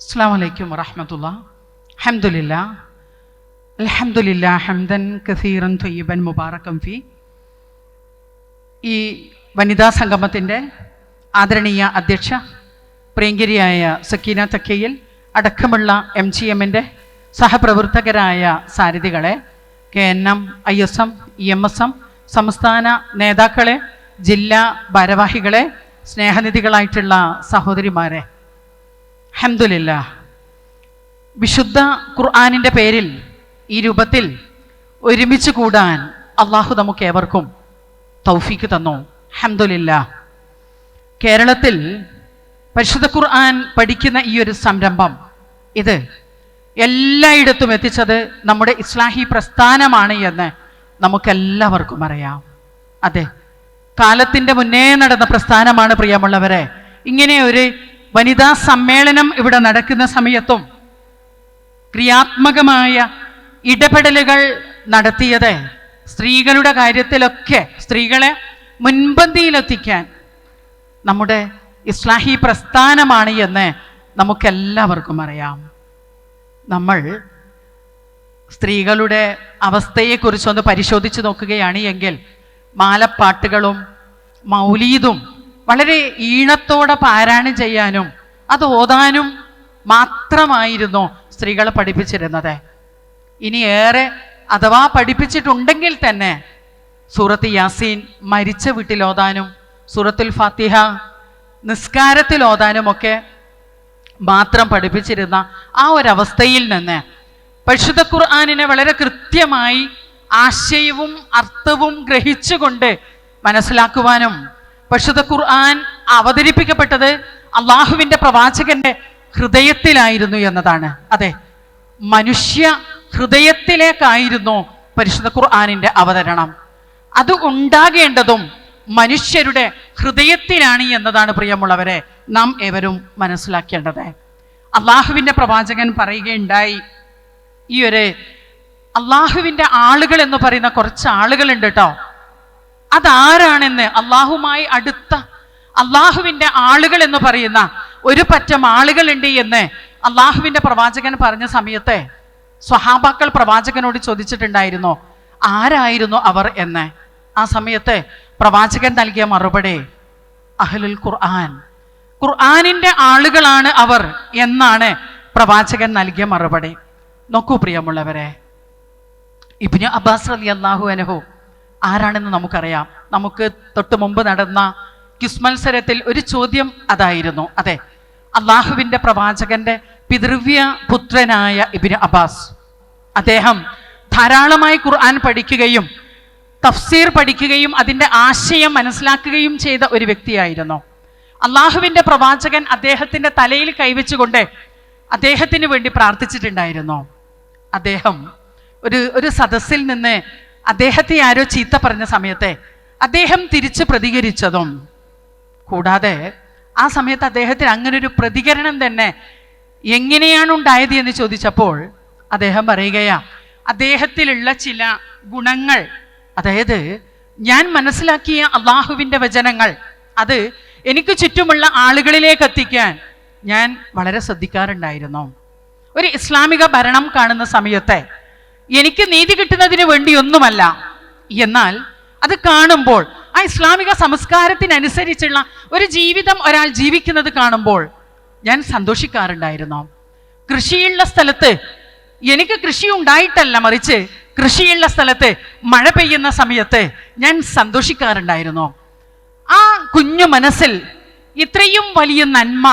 അസ്സാം വലൈക്കും لله അഹമ്മദില്ല لله ഹംദൻ കസീറൻ തൊയ്യബൻ മുബാറക്കം ഫി. ഈ വനിതാ സംഗമത്തിന്റെ ആദരണീയ അധ്യക്ഷ പ്രിയങ്കരിയായ സക്കീന തക്കയിൽ അടക്കമുള്ള എം ജി എമ്മിന്റെ സഹപ്രവർത്തകരായ സാരഥികളെ K N M I S M E M S M സംസ്ഥാന നേതാക്കളെ ജില്ലാ ഭാരവാഹികളെ സ്നേഹനിധികളായിട്ടുള്ള സഹോദരിമാരെ അഹമ്മദില്ല വിശുദ്ധ ഖുർആാനിന്റെ പേരിൽ ഈ രൂപത്തിൽ ഒരുമിച്ച് കൂടാൻ അള്ളാഹു നമുക്ക് ഏവർക്കും തൗഫീക്ക് തന്നു. അഹമ്മദില്ല കേരളത്തിൽ പരിശുദ്ധ ഖുർആൻ പഠിക്കുന്ന ഈ ഒരു സംരംഭം ഇത് എല്ലായിടത്തും എത്തിച്ചത് നമ്മുടെ ഇസ്ലാഹി പ്രസ്ഥാനമാണ് എന്ന് നമുക്കെല്ലാവർക്കും അറിയാം. അതെ കാലത്തിന്റെ മുന്നേ നടന്ന പ്രസ്ഥാനമാണ് പ്രിയമുള്ളവരെ ഇങ്ങനെ ഒരു വനിതാ സമ്മേളനം ഇവിടെ നടക്കുന്ന സമയത്തും ക്രിയാത്മകമായ ഇടപെടലുകൾ നടത്തിയത് സ്ത്രീകളുടെ കാര്യത്തിലൊക്കെ സ്ത്രീകളെ മുൻപന്തിയിലെത്തിക്കാൻ നമ്മുടെ ഇസ്ലാഹി പ്രസ്ഥാനമാണ് എന്ന് നമുക്കെല്ലാവർക്കും അറിയാം. നമ്മൾ സ്ത്രീകളുടെ അവസ്ഥയെക്കുറിച്ചൊന്ന് പരിശോധിച്ച് നോക്കുകയാണ് എങ്കിൽ മാലപ്പാട്ടുകളും മൗലീദും വളരെ ഈണത്തോടെ പാരായണം ചെയ്യാനും അത് ഓതാനും മാത്രമായിരുന്നു സ്ത്രീകൾ പഠിപ്പിച്ചിരുന്നത്. ഇനി ഏറെ അഥവാ പഠിപ്പിച്ചിട്ടുണ്ടെങ്കിൽ തന്നെ സൂറത്ത് യാസീൻ മരിച്ച വീട്ടിൽ ഓതാനും സൂറത്തുൽ ഫാത്തിഹ നിസ്കാരത്തിൽ ഓതാനും ഒക്കെ മാത്രം പഠിപ്പിച്ചിരുന്ന ആ ഒരവസ്ഥയിൽ നിന്ന് പരിശുദ്ധ ഖുർആാനിനെ വളരെ കൃത്യമായി ആശയവും അർത്ഥവും ഗ്രഹിച്ചുകൊണ്ട് മനസ്സിലാക്കുവാനും പരിശുദ്ധ ഖുർആൻ അവതരിപ്പിക്കപ്പെട്ടത് അള്ളാഹുവിന്റെ പ്രവാചകന്റെ ഹൃദയത്തിലായിരുന്നു എന്നതാണ്. അതെ മനുഷ്യ ഹൃദയത്തിലേക്കായിരുന്നു പരിശുദ്ധ ഖുർആാനിന്റെ അവതരണം. അത് ഉണ്ടാകേണ്ടതും മനുഷ്യരുടെ ഹൃദയത്തിലാണ് എന്നതാണ് പ്രിയമുള്ളവരെ നാം ഏവരും മനസ്സിലാക്കേണ്ടത്. അള്ളാഹുവിന്റെ പ്രവാചകൻ പറയുകയുണ്ടായി ഈ ഒരു അള്ളാഹുവിന്റെ ആളുകൾ എന്ന് പറയുന്ന കുറച്ച് ആളുകളുണ്ട് കേട്ടോ. അതാരാണെന്ന് അള്ളാഹുമായി അടുത്ത അള്ളാഹുവിന്റെ ആളുകൾ എന്ന് പറയുന്ന ഒരു പറ്റം ആളുകളുണ്ട് എന്ന് അള്ളാഹുവിന്റെ പ്രവാചകൻ പറഞ്ഞ സമയത്തെ സ്വഹാബാക്കൾ പ്രവാചകനോട് ചോദിച്ചിട്ടുണ്ടായിരുന്നു ആരായിരുന്നു അവർ എന്ന്? ആ സമയത്ത് പ്രവാചകൻ നൽകിയ മറുപടി അഹ്ലുൽ ഖുർആൻ. ഖുർആാനിന്റെ ആളുകളാണ് അവർ എന്നാണ് പ്രവാചകൻ നൽകിയ മറുപടി. നോക്കൂ പ്രിയമുള്ളവരെ ഇബ്നു അബ്ബാസ് അലി അള്ളാഹു അനഹു ആരാണെന്ന് നമുക്കറിയാം. നമുക്ക് തൊട്ട് മുമ്പ് നടന്ന ക്വിസ് മത്സരത്തിൽ ഒരു ചോദ്യം അതായിരുന്നു. അതെ അള്ളാഹുവിന്റെ പ്രവാചകന്റെ പിതൃവ്യ പുത്രനായ ഇബിന് അബ്ബാസ്. അദ്ദേഹം ധാരാളമായി ഖുർആൻ പഠിക്കുകയും തഫ്സീർ പഠിക്കുകയും അതിന്റെ ആശയം മനസ്സിലാക്കുകയും ചെയ്ത ഒരു വ്യക്തിയായിരുന്നു. അള്ളാഹുവിന്റെ പ്രവാചകൻ അദ്ദേഹത്തിന്റെ തലയിൽ കൈവച്ചുകൊണ്ട് അദ്ദേഹത്തിന് വേണ്ടി പ്രാർത്ഥിച്ചിട്ടുണ്ടായിരുന്നു. അദ്ദേഹം ഒരു ഒരു സദസ്സിൽ നിന്ന് അദ്ദേഹത്തെ ആരോ ചീത്ത പറഞ്ഞ സമയത്തെ അദ്ദേഹം തിരിച്ച് പ്രതികരിച്ചതും. കൂടാതെ ആ സമയത്ത് അദ്ദേഹത്തിന് അങ്ങനെ ഒരു പ്രതികരണം തന്നെ എങ്ങനെയാണ് ഉണ്ടായത് എന്ന് ചോദിച്ചപ്പോൾ അദ്ദേഹം പറയുകയാ അദ്ദേഹത്തിലുള്ള ചില ഗുണങ്ങൾ അതായത് ഞാൻ മനസ്സിലാക്കിയ അള്ളാഹുവിന്റെ വചനങ്ങൾ അത് എനിക്ക് ചുറ്റുമുള്ള ആളുകളിലേക്ക് എത്തിക്കാൻ ഞാൻ വളരെ ശ്രദ്ധിക്കാറുണ്ടായിരുന്നു. ഒരു ഇസ്ലാമിക ഭരണം കാണുന്ന സമയത്തെ എനിക്ക് നീതി കിട്ടുന്നതിന് വേണ്ടിയൊന്നുമല്ല. എന്നാൽ അത് കാണുമ്പോൾ ആ ഇസ്ലാമിക സംസ്കാരത്തിനനുസരിച്ചുള്ള ഒരു ജീവിതം ഒരാൾ ജീവിക്കുന്നത് കാണുമ്പോൾ ഞാൻ സന്തോഷിക്കാറുണ്ടായിരുന്നു. കൃഷിയുള്ള സ്ഥലത്ത് എനിക്ക് കൃഷി ഉണ്ടായിട്ടല്ല മറിച്ച് കൃഷിയുള്ള സ്ഥലത്ത് മഴ പെയ്യുന്ന സമയത്ത് ഞാൻ സന്തോഷിക്കാറുണ്ടായിരുന്നു. ആ കുഞ്ഞു മനസ്സിൽ ഇത്രയും വലിയ നന്മ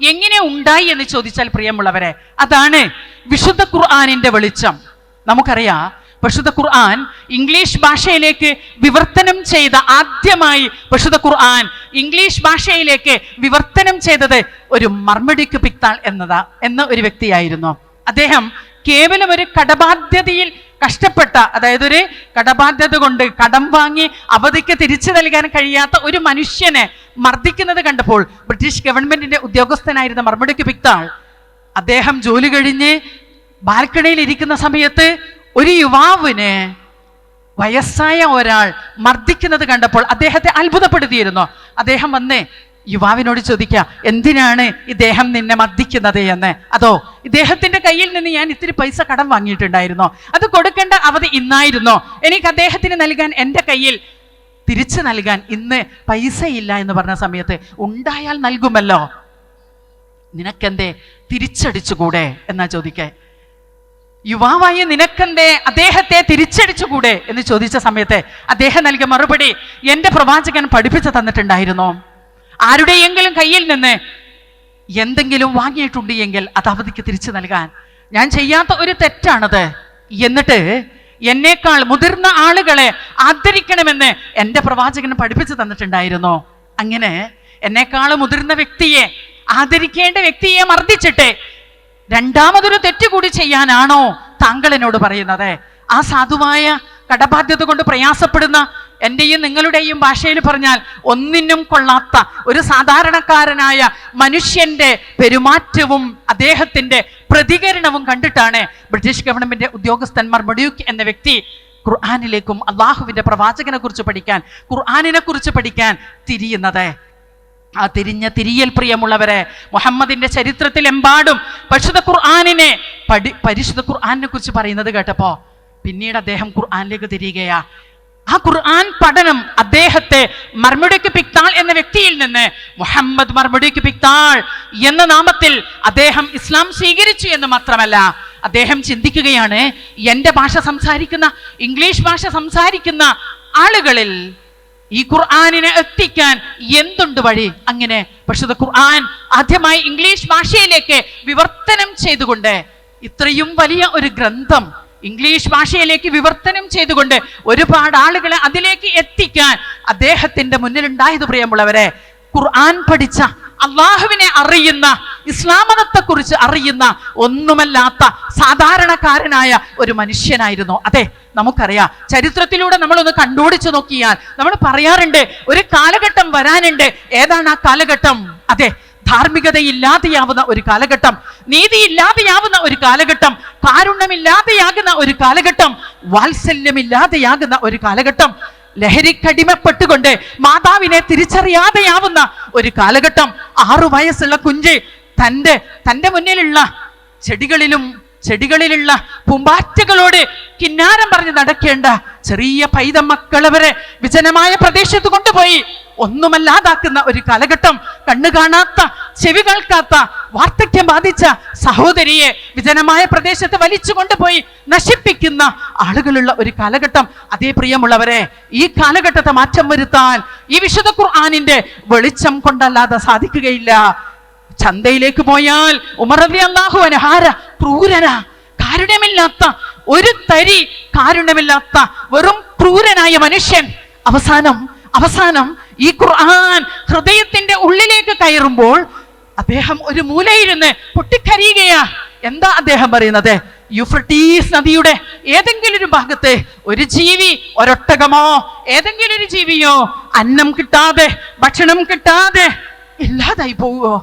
എങ്ങനെ ഉണ്ടായി എന്ന് ചോദിച്ചാൽ പ്രിയമുള്ളവരെ അതാണ് വിശുദ്ധ ഖുർആാനിന്റെ വെളിച്ചം. നമുക്കറിയാം പരിശുദ്ധ ഖുർആൻ ഇംഗ്ലീഷ് ഭാഷയിലേക്ക് വിവർത്തനം ചെയ്ത ആദ്യമായി പരിശുദ്ധ ഖുർആൻ ഇംഗ്ലീഷ് ഭാഷയിലേക്ക് വിവർത്തനം ചെയ്തത് ഒരു മർമഡിക്ക് പിക്താൾ എന്നതാ എന്ന ഒരു വ്യക്തിയായിരുന്നു. അദ്ദേഹം കേവലം ഒരു കടബാധ്യതയിൽ കഷ്ടപ്പെട്ട അതായത് ഒരു കടബാധ്യത കൊണ്ട് കടം വാങ്ങി അവധിക്ക് തിരിച്ചു നൽകാൻ കഴിയാത്ത ഒരു മനുഷ്യനെ മർദ്ദിക്കുന്നത് കണ്ടപ്പോൾ ബ്രിട്ടീഷ് ഗവൺമെന്റിന്റെ ഉദ്യോഗസ്ഥനായിരുന്ന മർമഡിക്ക് പിക്താൾ അദ്ദേഹം ജോലി കഴിഞ്ഞ് ബാൽക്കണിയിൽ ഇരിക്കുന്ന സമയത്ത് ഒരു യുവാവിന് വയസ്സായ ഒരാൾ മർദ്ദിക്കുന്നത് കണ്ടപ്പോൾ അദ്ദേഹത്തെ അത്ഭുതപ്പെടുത്തിയിരുന്നു. അദ്ദേഹം വന്ന് യുവാവിനോട് ചോദിക്കുക എന്തിനാണ് ഇദ്ദേഹം നിന്നെ മർദ്ദിക്കുന്നത് എന്ന്? അതോ ഇദ്ദേഹത്തിന്റെ കയ്യിൽ നിന്ന് ഞാൻ ഇത്തിരി പൈസ കടം വാങ്ങിയിട്ടുണ്ടായിരുന്നോ. അത് കൊടുക്കേണ്ട അവധി ഇന്നായിരുന്നോ. എനിക്ക് അദ്ദേഹത്തിന് നൽകാൻ എന്റെ കയ്യിൽ തിരിച്ചു നൽകാൻ ഇന്ന് പൈസയില്ല എന്ന് പറഞ്ഞ സമയത്ത് ഉണ്ടായാൽ നൽകുമല്ലോ. നിനക്കെന്തേ? തിരിച്ചടിച്ചുകൂടെ? എന്നാ ചോദിക്കേ. യുവാവായ നിനക്കെന്റെ അദ്ദേഹത്തെ തിരിച്ചടിച്ചുകൂടെ എന്ന് ചോദിച്ച സമയത്ത് അദ്ദേഹം നൽകിയ മറുപടി എന്റെ പ്രവാചകൻ പഠിപ്പിച്ചു തന്നിട്ടുണ്ടായിരുന്നു. ആരുടെയെങ്കിലും കയ്യിൽ നിന്ന് എന്തെങ്കിലും വാങ്ങിയിട്ടുണ്ട് എങ്കിൽ അത് അവധിക്ക് തിരിച്ചു നൽകാൻ. ഞാൻ ചെയ്യാത്ത ഒരു തെറ്റാണത്. എന്നിട്ട് എന്നേക്കാൾ മുതിർന്ന ആളുകളെ ആദരിക്കണമെന്ന് എന്റെ പ്രവാചകൻ പഠിപ്പിച്ചു തന്നിട്ടുണ്ടായിരുന്നു. അങ്ങനെ എന്നേക്കാൾ മുതിർന്ന വ്യക്തിയെ ആദരിക്കേണ്ട വ്യക്തിയെ മർദ്ദിച്ചിട്ട് രണ്ടാമതൊരു തെറ്റ് കൂടി ചെയ്യാനാണോ താങ്കൾ എന്നോട് പറയുന്നത്? ആ സാധുവായ കടബാധ്യത കൊണ്ട് പ്രയാസപ്പെടുന്ന എന്റെയും നിങ്ങളുടെയും ഭാഷയിൽ പറഞ്ഞാൽ ഒന്നിനും കൊള്ളാത്ത ഒരു സാധാരണക്കാരനായ മനുഷ്യന്റെ പെരുമാറ്റവും അദ്ദേഹത്തിന്റെ പ്രതികരണവും കണ്ടിട്ടാണ് ബ്രിട്ടീഷ് ഗവൺമെന്റ് ഉദ്യോഗസ്ഥന്മാർ മൊഡ്യൂക്ക് എന്ന വ്യക്തി ഖുർആാനിലേക്കും അള്ളാഹുവിന്റെ പ്രവാചകനെ കുറിച്ച് പഠിക്കാൻ ഖുർആാനിനെ കുറിച്ച് പഠിക്കാൻ തിരിയുന്നത്. ആ തിരിഞ്ഞ തിരിയൽ പ്രിയമുള്ളവരെ മുഹമ്മദിന്റെ ചരിത്രത്തിൽ എമ്പാടും പരിശുദ്ധ ഖുർആാനിനെ പഠി പരിശുദ്ധ ഖുർആാനിനെ കുറിച്ച് പറയുന്നത് കേട്ടപ്പോ പിന്നീട് അദ്ദേഹം ഖുർആാനിലേക്ക് തിരിയുകയാ. ആ ഖുർആൻ പഠനം അദ്ദേഹത്തെ മർമുടിക്ക് പിക്താൾ എന്ന വ്യക്തിയിൽ നിന്ന് മുഹമ്മദ് മർമുടിക്ക് പിക്താൾ എന്ന നാമത്തിൽ അദ്ദേഹം ഇസ്ലാം സ്വീകരിച്ചു എന്ന് മാത്രമല്ല അദ്ദേഹം ചിന്തിക്കുകയാണ് എന്റെ ഭാഷ സംസാരിക്കുന്ന ഇംഗ്ലീഷ് ഭാഷ സംസാരിക്കുന്ന ആളുകളിൽ ഈ ഖുർആാനിനെ എത്തിക്കാൻ എന്തുണ്ട് വഴി? അങ്ങനെ പക്ഷേ ഖുർആൻ ആദ്യമായി ഇംഗ്ലീഷ് ഭാഷയിലേക്ക് വിവർത്തനം ചെയ്തുകൊണ്ട് ഇത്രയും വലിയ ഒരു ഗ്രന്ഥം ഇംഗ്ലീഷ് ഭാഷയിലേക്ക് വിവർത്തനം ചെയ്തുകൊണ്ട് ഒരുപാട് ആളുകളെ അതിലേക്ക് എത്തിക്കാൻ അദ്ദേഹത്തിന്റെ മുന്നിലുണ്ടായത് പ്രിയമുള്ളവരെ ഖുർആൻ പഠിച്ച അള്ളാഹുവിനെ അറിയുന്ന ഇസ്ലാമതത്തെ കുറിച്ച് അറിയുന്ന ഒന്നുമല്ലാത്ത സാധാരണക്കാരനായ ഒരു മനുഷ്യനായിരുന്നു. അതെ നമുക്കറിയാം. ചരിത്രത്തിലൂടെ നമ്മളൊന്ന് കണ്ടുപിടിച്ചു നോക്കിയാൽ നമ്മൾ പറയാറുണ്ട് ഒരു കാലഘട്ടം വരാനുണ്ട്. ഏതാണ് ആ കാലഘട്ടം? അതെ ധാർമ്മികതയില്ലാതെയാവുന്ന ഒരു കാലഘട്ടം. നീതിയില്ലാതെയാവുന്ന ഒരു കാലഘട്ടം. കാരുണ്യമില്ലാതെയാകുന്ന ഒരു കാലഘട്ടം. വാത്സല്യമില്ലാതെയാകുന്ന ഒരു കാലഘട്ടം. ലഹരിക്കടിമപ്പെട്ടുകൊണ്ട് മാതാവിനെ തിരിച്ചറിയാതെയാവുന്ന ഒരു കാലഘട്ടം ആറു വയസ്സുള്ള കുഞ്ച് തന്റെ തന്റെ മുന്നിലുള്ള ചെടികളിലും ചെടികളിലുള്ള പൂമ്പാറ്റകളോട് കിന്നാരം പറഞ്ഞ് നടക്കേണ്ട ചെറിയ പൈത വിജനമായ പ്രദേശത്ത് കൊണ്ടുപോയി ഒന്നുമല്ലാതാക്കുന്ന ഒരു കാലഘട്ടം. കണ്ണു കാണാത്ത ചെവി കേൾക്കാത്ത വാർദ്ധക്യം ബാധിച്ച സഹോദരിയെ വിജനമായ പ്രദേശത്ത് വലിച്ചു കൊണ്ടുപോയി നശിപ്പിക്കുന്ന ആളുകളുള്ള ഒരു കാലഘട്ടം. അതേ പ്രിയമുള്ളവരെ ഈ കാലഘട്ടത്തെ മാറ്റം വരുത്താൻ ഈ വിശുദ്ധ ഖുർആാനിന്റെ വെളിച്ചം കൊണ്ടല്ലാതെ സാധിക്കുകയില്ല. ചന്തയിലേക്ക് പോയാൽ ഉമറലി അള്ളാഹു അനഹാര ക്രൂരന കാരുണ്യമില്ലാത്ത ഒരു തരി കാരുണ്യമില്ലാത്ത വെറും ക്രൂരനായ മനുഷ്യൻ. അവസാനം അവസാനം ഈ ഖുർആൻ ഹൃദയത്തിന്റെ ഉള്ളിലേക്ക് കയറുമ്പോൾ അദ്ദേഹം ഒരു മൂലയിരുന്ന് പൊട്ടിക്കരയുകയാ. എന്താ അദ്ദേഹം പറയുന്നത്? യുഫ്രട്ടീസ് നദിയുടെ ഏതെങ്കിലും ഒരു ഭാഗത്ത് ഒരു ജീവി ഒരൊട്ടകമോ ഏതെങ്കിലും ഒരു ജീവിയോ അന്നം കിട്ടാതെ ഭക്ഷണം കിട്ടാതെ ഇല്ലാതായി പോവുമോ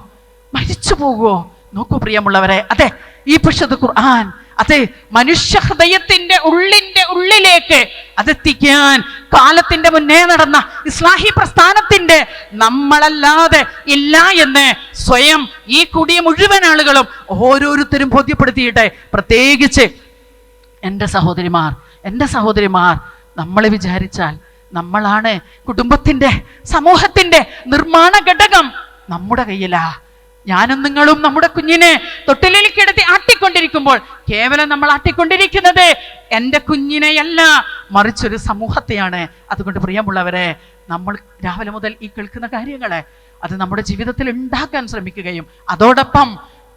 മരിച്ചു പോകുമോ നോക്കൂ പ്രിയമുള്ളവരെ. അതെ ഈ പുഷത് ഖുർആൻ അതെ മനുഷ്യ ഹൃദയത്തിന്റെ ഉള്ളിന്റെ ഉള്ളിലേക്ക് അതെത്തിക്കാൻ കാലത്തിന്റെ മുന്നേ നടന്ന ഇസ്ലാഹി പ്രസ്ഥാനത്തിന്റെ നമ്മളല്ലാതെ ഇല്ല എന്ന് സ്വയം ഈ കൂടിയ മുഴുവൻ ആളുകളും ഓരോരുത്തരും ബോധ്യപ്പെടുത്തിയിട്ടെ പ്രത്യേകിച്ച് എന്റെ സഹോദരിമാർ എന്റെ സഹോദരിമാർ നമ്മൾ വിചാരിച്ചാൽ നമ്മളാണ് കുടുംബത്തിന്റെ സമൂഹത്തിന്റെ നിർമ്മാണ ഘടകം നമ്മുടെ കയ്യിലാ. ഞാനും നിങ്ങളും നമ്മുടെ കുഞ്ഞിനെ തൊട്ടിലിൽ കിടത്തി ആട്ടിക്കൊണ്ടിരിക്കുമ്പോൾ കേവലം നമ്മൾ ആട്ടിക്കൊണ്ടിരിക്കുന്നത് എന്റെ കുഞ്ഞിനെയല്ല മറിച്ചൊരു സമൂഹത്തെയാണ്. അതുകൊണ്ട് പ്രിയമുള്ളവരെ നമ്മൾ രാവിലെ മുതൽ ഈ കേൾക്കുന്ന കാര്യങ്ങളെ അത് നമ്മുടെ ജീവിതത്തിൽ ഉണ്ടാക്കാൻ ശ്രമിക്കുകയും അതോടൊപ്പം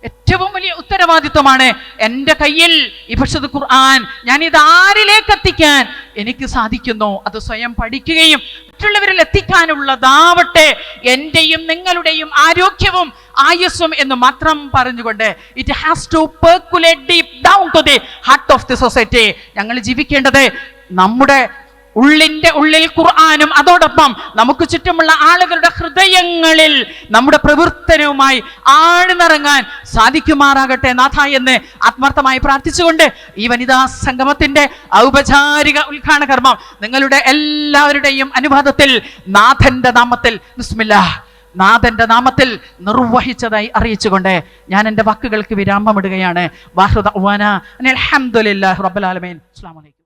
ഏറ്റവും വലിയ ഉത്തരവാദിത്വമാണ് എന്റെ കയ്യിൽ ഈ പക്ഷത് ഖുർആൻ. ഞാൻ ഇത് ആരിലേക്ക് എത്തിക്കാൻ എനിക്ക് സാധിക്കുന്നു? അത് സ്വയം പഠിക്കുകയും മറ്റുള്ളവരിൽ എത്തിക്കാനുള്ളതാവട്ടെ എന്റെയും നിങ്ങളുടെയും ആരോഗ്യവും ആയുസ്സും എന്ന് മാത്രം പറഞ്ഞുകൊണ്ട് it has to percolate deep down to the heart of the society ഞങ്ങൾ ജീവിക്കേണ്ടത് നമ്മുടെ ഉള്ളിന്റെ ഉള്ളിൽ ഖുർആാനും അതോടൊപ്പം നമുക്ക് ചുറ്റുമുള്ള ആളുകളുടെ ഹൃദയങ്ങളിൽ നമ്മുടെ പ്രവർത്തനവുമായി ആഴ്ന്നിറങ്ങാൻ സാധിക്കുമാറാകട്ടെ നാഥ എന്ന് ആത്മാർത്ഥമായി പ്രാർത്ഥിച്ചുകൊണ്ട് ഈ വനിതാ സംഗമത്തിന്റെ ഔപചാരിക ഉദ്ഘാടന കർമ്മം നിങ്ങളുടെ എല്ലാവരുടെയും അനുവാദത്തിൽ നാഥന്റെ നാമത്തിൽ ബിസ്മില്ലാ നാഥന്റെ നാമത്തിൽ നിർവഹിച്ചതായി അറിയിച്ചുകൊണ്ട് ഞാൻ എന്റെ വാക്കുകൾക്ക് വിരാമമിടുകയാണ്. വാഹൃദ അലഹമുല്ലാ റബ്ബുലാലമീൻ അസ്സാം വലൈക്കും